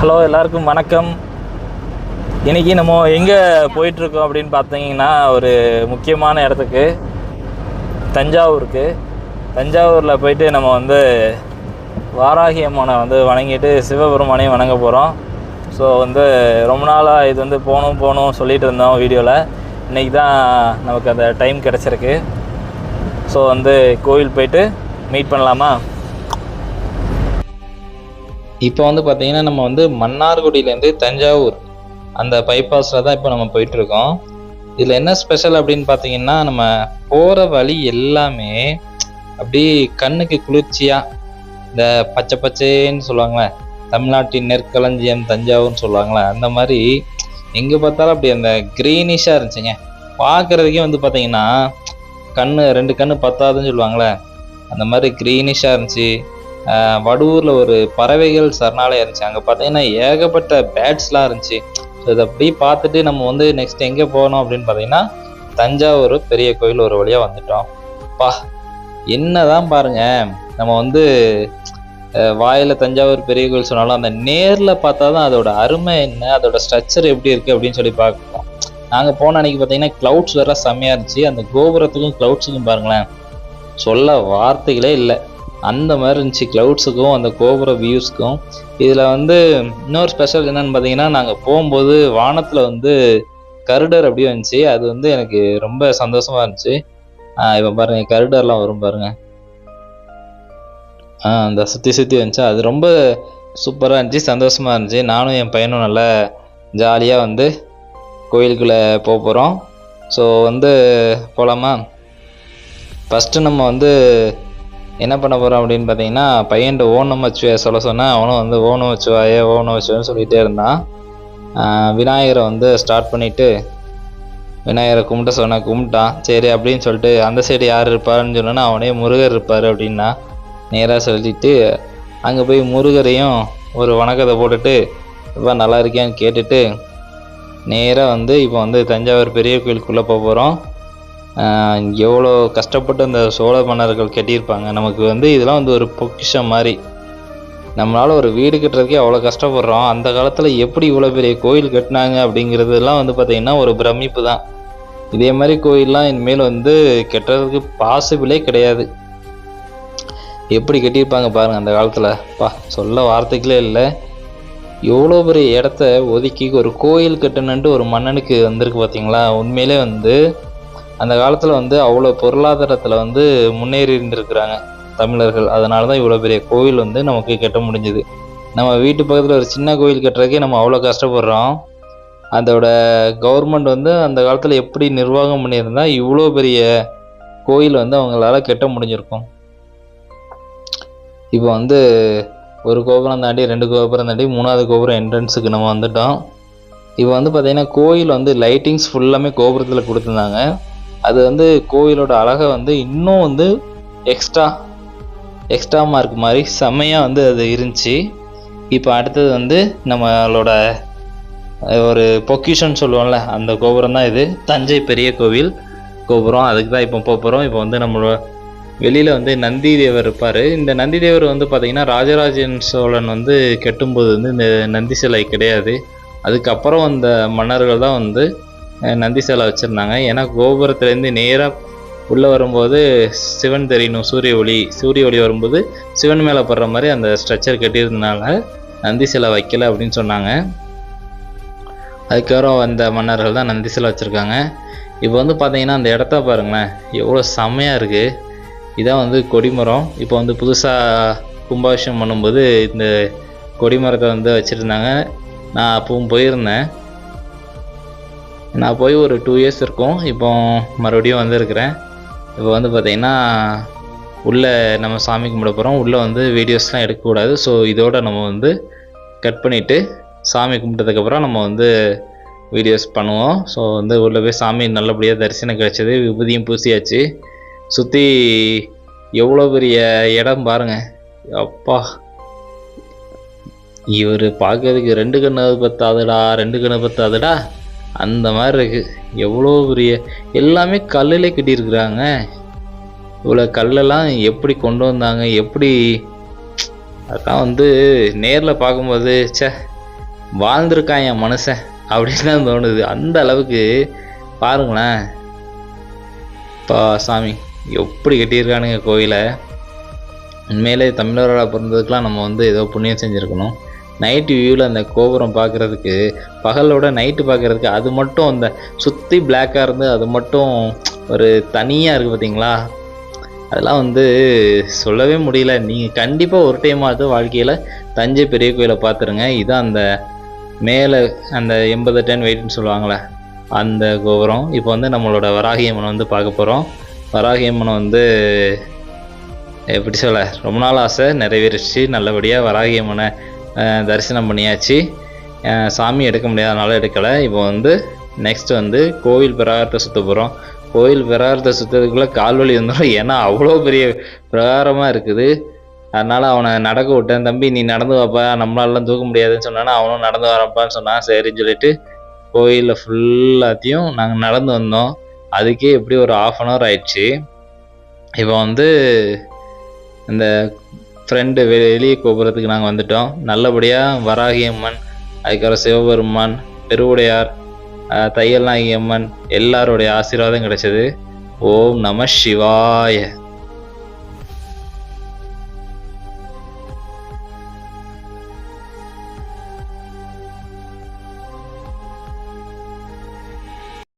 Hello எல்லாருக்கும் வணக்கம். இன்றைக்கி நம்ம எங்கே போயிட்டுருக்கோம் அப்படின்னு பார்த்தீங்கன்னா ஒரு முக்கியமான இடத்துக்கு தஞ்சாவூருக்கு. தஞ்சாவூரில் போயிட்டு நம்ம வந்து வாராகி அம்மனை வந்து வணங்கிட்டு சிவபெருமானையும் வணங்க போகிறோம் ஸோ வந்து ரொம்ப நாளாக இது வந்து போகணும் போகணும் சொல்லிகிட்டு இருந்தோம் வீடியோவில் இன்றைக்கி தான் நமக்கு அந்த டைம் கிடச்சிருக்கு. ஸோ வந்து கோவில் போயிட்டு மீட் பண்ணலாமா? இப்போ வந்து பார்த்தீங்கன்னா நம்ம வந்து மன்னார்குடியிலேருந்து தஞ்சாவூர் அந்த பைபாஸில் தான் இப்போ நம்ம போயிட்டுருக்கோம். இதில் என்ன ஸ்பெஷல் அப்படின்னு பார்த்தீங்கன்னா நம்ம போகிற வழி எல்லாமே அப்படியே கண்ணுக்கு குளிர்ச்சியாக இந்த பச்சை பச்சேன்னு சொல்லுவாங்களே தமிழ்நாட்டின் நெற்களஞ்சியம் தஞ்சாவூர்னு சொல்லுவாங்களே அந்த மாதிரி எங்கே பார்த்தாலும் அப்படி அந்த க்ரீனிஷாக இருந்துச்சுங்க. பார்க்குறதுக்கே வந்து பார்த்தீங்கன்னா கண்ணு ரெண்டு கண்ணு பத்தாதுன்னு சொல்லுவாங்களே அந்த மாதிரி க்ரீனிஷாக இருந்துச்சு. ஆஹ் வடுவூரில் ஒரு பறவைகள் சரணாலயம் இருந்துச்சு. அங்கே பார்த்தீங்கன்னா ஏகப்பட்ட பேட்ஸ்லாம் இருந்துச்சு. ஸோ இதை அப்படியே பார்த்துட்டு நம்ம வந்து நெக்ஸ்ட் எங்கே போகணும் அப்படின்னு பார்த்தீங்கன்னா தஞ்சாவூர் பெரிய கோயில் ஒரு வழியாக வந்துட்டோம். பா என்னதான் பாருங்க நம்ம வந்து வாயில் வாயில தஞ்சாவூர் பெரிய கோயில் சொன்னாலும் அந்த நேரில் பார்த்தா தான் அதோட அருமை என்ன அதோட ஸ்ட்ரக்சர் எப்படி இருக்குது அப்படின்னு சொல்லி பார்க்கலாம் நாங்கள் போன அன்னைக்கு பார்த்தீங்கன்னா க்ளவுட்ஸ் வேற செம்மையாக இருந்துச்சு. அந்த கோபுரத்துக்கும் க்ளவுட்ஸுக்கும் பாருங்களேன் சொல்ல வார்த்தைகளே இல்லை. அந்த மாதிரி இருந்துச்சு. க்ளவுட்ஸுக்கும் அந்த கோபுர வியூஸ்க்கும் இதில் வந்து இன்னொரு ஸ்பெஷல் என்னன்னு பார்த்தீங்கன்னா நாங்கள் போகும்போது வானத்தில் வந்து கருடர் அப்படியே வந்துச்சு. அது வந்து எனக்கு ரொம்ப சந்தோஷமாக இருந்துச்சு. இப்போ பாருங்கள் கருடர்லாம் வரும் பாருங்கள் ஆ அந்த சுற்றி சுற்றி வந்துச்சு. அது ரொம்ப சூப்பராக இருந்துச்சு சந்தோஷமாக இருந்துச்சு. நானும் என் பையனும் நல்லா ஜாலியாக வந்து கோயிலுக்குள்ளே போக போகிறோம் ஸோ வந்து போகலாமா ஃபஸ்ட்டு நம்ம வந்து என்ன பண்ண போகிறோம் அப்படின்னு பார்த்தீங்கன்னா பையன்ட்டு ஓணம் வச்சுவை சொல்ல சொன்னால் அவனும் வந்து ஓணம் வச்சுவாயே ஓணம் வச்சுவான்னு சொல்லிகிட்டே இருந்தான். விநாயகரை வந்து ஸ்டார்ட் பண்ணிவிட்டு விநாயகரை கும்பிட்ட சொன்ன கும்பிட்டான். சரி அப்படின்னு சொல்லிட்டு அந்த சைடு யார் இருப்பாருன்னு சொன்னோன்னா அவனே முருகர் இருப்பார் அப்படின்னா நேராக சொல்லிட்டு அங்கே போய் முருகரையும் ஒரு வணக்கத்தை போட்டுட்டு இப்போ நல்லா இருக்கியான்னு கேட்டுட்டு நேராக வந்து இப்போ வந்து தஞ்சாவூர் பெரிய கோயிலுக்குள்ளே போக போகிறோம் எவ்வளோ கஷ்டப்பட்டு அந்த சோழ மன்னர்கள் கட்டியிருப்பாங்க. நமக்கு வந்து இதெல்லாம் வந்து ஒரு பொக்கிஷம் மாதிரி. நம்மளால் ஒரு வீடு கட்டுறதுக்கே அவ்வளோ கஷ்டப்படுறோம். அந்த காலத்தில் எப்படி இவ்வளோ பெரிய கோயில் கட்டினாங்க அப்படிங்கிறதுலாம் வந்து பார்த்திங்கன்னா ஒரு பிரமிப்பு தான். இதே மாதிரி கோயிலெலாம் இனிமேல் வந்து கட்டுறதுக்கு பாசிபிளே கிடையாது. எப்படி கட்டியிருப்பாங்க பாருங்கள் அந்த காலத்தில். பா சொல்ல வார்த்தைகளே இல்லை. எவ்வளோ பெரிய இடத்த ஒதுக்கி ஒரு கோயில் கட்டணுன்ட்டு ஒரு மன்னனுக்கு வந்திருக்கு பார்த்தீங்களா? உண்மையிலே வந்து அந்த காலத்தில் வந்து அவ்வளோ பொருளாதாரத்தில் வந்து முன்னேறி இருந்திருக்கிறாங்க தமிழர்கள். அதனால தான் இவ்வளோ பெரிய கோவில் வந்து நமக்கு கட்ட முடிஞ்சுது. நம்ம வீட்டு பக்கத்தில் ஒரு சின்ன கோயில் கட்டுறதுக்கே நம்ம அவ்வளோ கஷ்டப்படுறோம். அதோட கவர்மெண்ட் வந்து அந்த காலத்தில் எப்படி நிர்வாகம் பண்ணியிருந்தா இவ்வளோ பெரிய கோயில் வந்து அவங்களால கட்ட முடிஞ்சிருக்கும். இப்போ வந்து ஒரு கோபுரம் தாண்டி ரெண்டு கோபுரம் தாண்டி மூணாவது கோபுரம் என்ட்ரன்ஸுக்கு நம்ம வந்துட்டோம். இப்போ வந்து பார்த்திங்கன்னா கோயில் வந்து லைட்டிங்ஸ் ஃபுல்லாமே கோபுரத்தில் கொடுத்துருந்தாங்க. அது வந்து கோவிலோட அழகை வந்து இன்னும் வந்து எக்ஸ்ட்ரா எக்ஸ்ட்ரா மார்க் மாதிரி செம்மையாக வந்து அது இருந்துச்சு. இப்போ அடுத்தது வந்து நம்மளோட ஒரு பொக்கிஷன் சொல்லுவோம்ல அந்த கோபுரம் தான் இது. தஞ்சை பெரிய கோவில் கோபுரம். அதுக்கு தான் இப்போ போகிறோம் இப்போ வந்து நம்மளோட வெளியில் வந்து நந்தி தேவர் இருப்பார். இந்த நந்தி தேவர் வந்து பார்த்திங்கன்னா ராஜராஜன் சோழன் வந்து கெட்டும்போது வந்து இந்த நந்தி சிலை கிடையாது. அதுக்கப்புறம் அந்த மன்னர்கள் தான் வந்து நந்தி சிலை வச்சுருந்தாங்க. ஏன்னா கோபுரத்துலேருந்து நேராக உள்ளே வரும்போது சிவன் தெரியணும் சூரிய ஒளி. சூரிய ஒளி வரும்போது சிவன் மேலே படுற மாதிரி அந்த ஸ்ட்ரக்சர் கட்டியிருந்தனால நந்தி சிலை வைக்கல அப்படின்னு சொன்னாங்க. அதுக்கப்புறம் வந்த மன்னர்கள் தான் நந்தி சிலை வச்சுருக்காங்க. இப்போ வந்து பார்த்தீங்கன்னா அந்த இடத்த பாருங்களேன். எவ்வளோ செம்மையாக இருக்குது இதான் வந்து கொடிமரம். இப்போ வந்து புதுசாக கும்பாபிஷேகம் பண்ணும்போது இந்த கொடிமரத்தை வந்து வச்சுருந்தாங்க. நான் அப்பவும் போயிருந்தேன். நான் போய் ஒரு டூ இயர்ஸ் இருக்கும். இப்போ மறுபடியும் வந்திருக்கிறேன். இப்போ வந்து பார்த்திங்கன்னா உள்ளே நம்ம சாமி கும்பிட போகிறோம் உள்ளே வந்து வீடியோஸ்லாம் எடுக்கக்கூடாது ஸோ இதோட நம்ம வந்து கட் பண்ணிவிட்டு சாமி கும்பிட்டதுக்கப்புறம் நம்ம வந்து வீடியோஸ் பண்ணுவோம். ஸோ வந்து உள்ளே போய் சாமி நல்லபடியாக தரிசனம் கிடச்சிது. விபூதியும் பூசியாச்சு. சுற்றி எவ்வளோ பெரிய இடம் பாருங்கள் அப்பா. இவர் பார்க்கறதுக்கு ரெண்டு கண்ணு பத்தாதுடா. ரெண்டு கண்ணு பத்தாதுடா. அந்த மாதிரி இருக்குது எவ்வளோ பெரிய எல்லாமே கல்லில் கட்டியிருக்கிறாங்க. இவ்வளோ கல்லெல்லாம் எப்படி கொண்டு வந்தாங்க எப்படி? அதான் வந்து நேரில் பார்க்கும்போது சே வாழ்ந்திருக்கான் என் மனுஷன் அப்படின்னு தான் தோணுது. அந்த அளவுக்கு பாருங்களேன். பா சாமி எப்படி கட்டியிருக்கானுங்க கோயிலை. உண்மையிலே தமிழரோட பிறந்ததுக்கெலாம் நம்ம வந்து ஏதோ புண்ணியம் செஞ்சுருக்கணும். நைட்டு வியூவில் அந்த கோபுரம் பார்க்குறதுக்கு பகலோட நைட்டு பார்க்குறதுக்கு அது மட்டும் அந்த சுற்றி பிளாக்காக இருந்து அது மட்டும் ஒரு தனியாக இருக்குது பார்த்தீங்களா அதெல்லாம் வந்து சொல்லவே முடியல. நீங்கள் கண்டிப்பாக ஒரு டைமாவது வாழ்க்கையில் தஞ்சை பெரிய கோயிலை பார்த்துருங்க இதான் அந்த மேலே அந்த எண்பது டன் வெயிட்னு சொல்லுவாங்களே அந்த கோபுரம். இப்போ வந்து நம்மளோட வராகி அம்மனை வந்து பார்க்க போகிறோம் வராகி அம்மனை வந்து எப்படி சொல்ல ரொம்ப நாள் ஆசை நிறைவேறிச்சு. நல்லபடியாக வராகி அம்மனை தரிசனம் பண்ணியாச்சு. சாமி எடுக்க முடியாதனால எடுக்கலை. இப்போ வந்து நெக்ஸ்ட் வந்து கோவில் பிரகாரத்தை சுற்ற போகிறோம் கோவில் பிரகாரத்தை சுற்றுறதுக்குள்ளே கால்வழி வந்துடும் ஏன்னா அவ்வளோ பெரிய பிரகாரமாக இருக்குது. அதனால் அவனை நடக்க விட்டேன். தம்பி நீ நடந்து வாப்பா. நம்மளாலாம் தூக்க முடியாதுன்னு சொன்னானா அவனும் நடந்து வரப்பான்னு சொன்னான். சரின்னு சொல்லிட்டு கோயிலில் ஃபுல்லாத்தையும் நாங்கள் நடந்து வந்தோம். அதுக்கே எப்படி ஒரு ஆஃப் அன் ஹவர் ஆயிடுச்சு. இப்போ வந்து இந்த ஃப்ரெண்டு வெளியே கோபுரத்துக்கு நாங்கள் வந்துட்டோம். நல்லபடியாக வராகி அம்மன் அதுக்கப்புறம் சிவபெருமான் பெருவுடையார் அஹ், தையல் நாயகி அம்மன் எல்லாருடைய ஆசீர்வாதம் கிடைச்சது. ஓம் நம சிவாய.